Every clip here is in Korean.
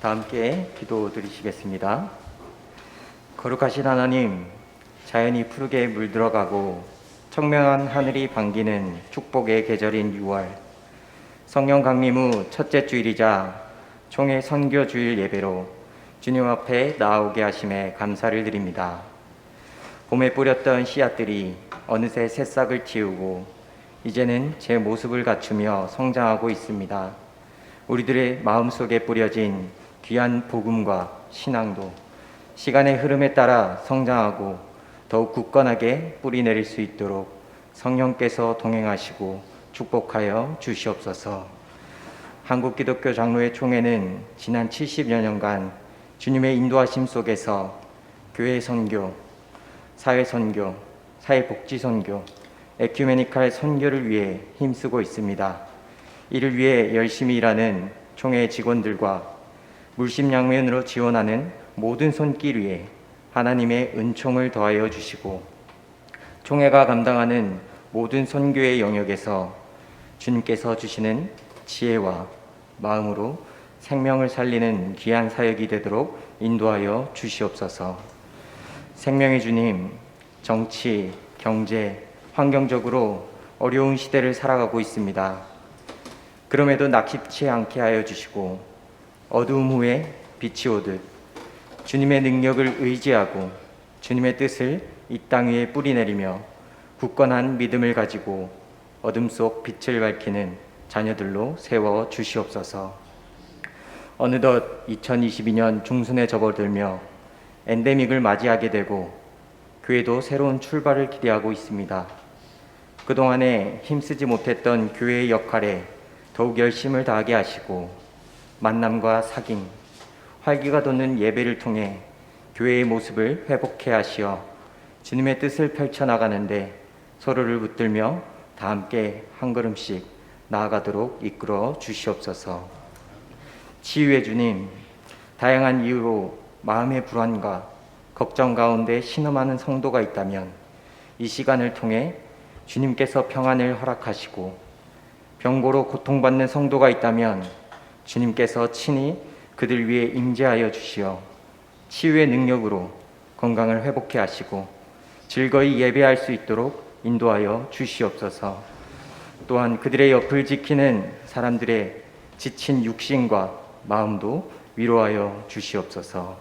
다 함께 기도 드리시겠습니다. 거룩하신 하나님, 자연이 푸르게 물들어가고 청명한 하늘이 반기는 축복의 계절인 6월 성령 강림 후 첫째 주일이자 총회 선교 주일 예배로 주님 앞에 나오게 하심에 감사를 드립니다. 봄에 뿌렸던 씨앗들이 어느새 새싹을 틔우고 이제는 제 모습을 갖추며 성장하고 있습니다. 우리들의 마음속에 뿌려진 귀한 복음과 신앙도 시간의 흐름에 따라 성장하고 더욱 굳건하게 뿌리 내릴 수 있도록 성령께서 동행하시고 축복하여 주시옵소서. 한국 기독교 장로회 총회는 지난 70여 년간 주님의 인도하심 속에서 교회 선교, 사회 선교, 사회 복지 선교, 에큐메니칼 선교를 위해 힘쓰고 있습니다. 이를 위해 열심히 일하는 총회 직원들과 물심양면으로 지원하는 모든 손길 위에 하나님의 은총을 더하여 주시고 총회가 감당하는 모든 선교의 영역에서 주님께서 주시는 지혜와 마음으로 생명을 살리는 귀한 사역이 되도록 인도하여 주시옵소서. 생명의 주님, 정치, 경제, 환경적으로 어려운 시대를 살아가고 있습니다. 그럼에도 낙심치 않게 하여 주시고 어두움 후에 빛이 오듯 주님의 능력을 의지하고 주님의 뜻을 이 땅 위에 뿌리내리며 굳건한 믿음을 가지고 어둠 속 빛을 밝히는 자녀들로 세워 주시옵소서. 어느덧 2022년 중순에 접어들며 엔데믹을 맞이하게 되고 교회도 새로운 출발을 기대하고 있습니다. 그동안에 힘쓰지 못했던 교회의 역할에 더욱 열심을 다하게 하시고 만남과 사귐, 활기가 돋는 예배를 통해 교회의 모습을 회복해 하시어 주님의 뜻을 펼쳐나가는데 서로를 붙들며 다 함께 한 걸음씩 나아가도록 이끌어 주시옵소서. 치유의 주님, 다양한 이유로 마음의 불안과 걱정 가운데 신음하는 성도가 있다면 이 시간을 통해 주님께서 평안을 허락하시고 병고로 고통받는 성도가 있다면 주님께서 친히 그들 위해 임재하여 주시어 치유의 능력으로 건강을 회복해 하시고 즐거이 예배할 수 있도록 인도하여 주시옵소서. 또한 그들의 옆을 지키는 사람들의 지친 육신과 마음도 위로하여 주시옵소서.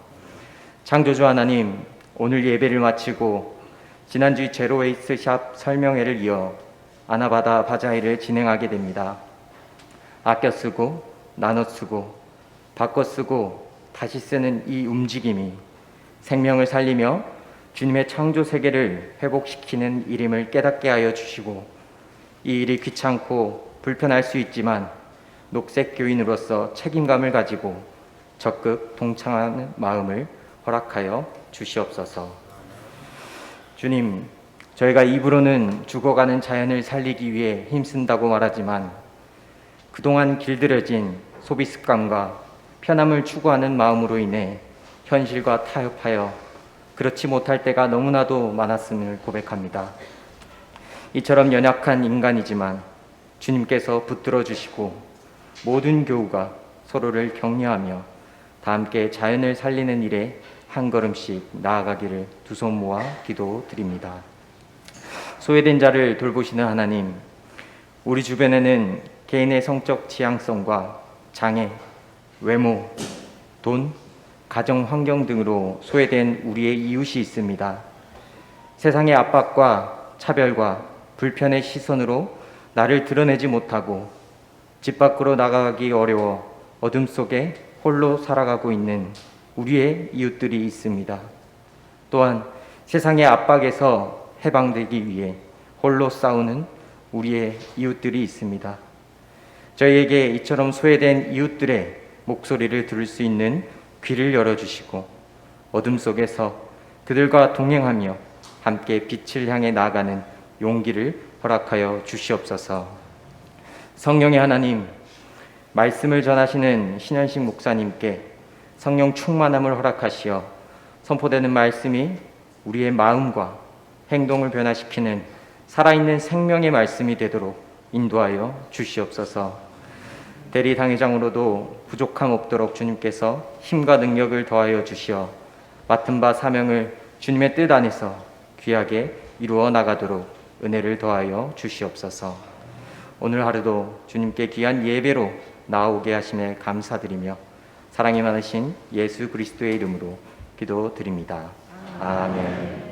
창조주 하나님, 오늘 예배를 마치고 지난주 제로웨이스 샵 설명회를 이어 아나바다 바자회를 진행하게 됩니다. 아껴 쓰고 나눠 쓰고 바꿔 쓰고 다시 쓰는 이 움직임이 생명을 살리며 주님의 창조 세계를 회복시키는 일임을 깨닫게 하여 주시고 이 일이 귀찮고 불편할 수 있지만 녹색 교인으로서 책임감을 가지고 적극 동참하는 마음을 허락하여 주시옵소서. 주님, 저희가 입으로는 죽어가는 자연을 살리기 위해 힘쓴다고 말하지만 그동안 길들여진 소비 습관과 편함을 추구하는 마음으로 인해 현실과 타협하여 그렇지 못할 때가 너무나도 많았음을 고백합니다. 이처럼 연약한 인간이지만 주님께서 붙들어 주시고 모든 교우가 서로를 격려하며 다 함께 자연을 살리는 일에 한 걸음씩 나아가기를 두 손 모아 기도드립니다. 소외된 자를 돌보시는 하나님, 우리 주변에는 개인의 성적 지향성과 장애, 외모, 돈, 가정 환경 등으로 소외된 우리의 이웃이 있습니다. 세상의 압박과 차별과 불편의 시선으로 나를 드러내지 못하고 집 밖으로 나가기 어려워 어둠 속에 홀로 살아가고 있는 우리의 이웃들이 있습니다. 또한 세상의 압박에서 해방되기 위해 홀로 싸우는 우리의 이웃들이 있습니다. 저희에게 이처럼 소외된 이웃들의 목소리를 들을 수 있는 귀를 열어주시고 어둠 속에서 그들과 동행하며 함께 빛을 향해 나아가는 용기를 허락하여 주시옵소서. 성령의 하나님, 말씀을 전하시는 신현식 목사님께 성령 충만함을 허락하시어 선포되는 말씀이 우리의 마음과 행동을 변화시키는 살아있는 생명의 말씀이 되도록 인도하여 주시옵소서. 대리 당회장으로도 부족함 없도록 주님께서 힘과 능력을 더하여 주시어 맡은 바 사명을 주님의 뜻 안에서 귀하게 이루어 나가도록 은혜를 더하여 주시옵소서. 오늘 하루도 주님께 귀한 예배로 나오게 하심에 감사드리며 사랑이 많으신 예수 그리스도의 이름으로 기도드립니다. 아멘.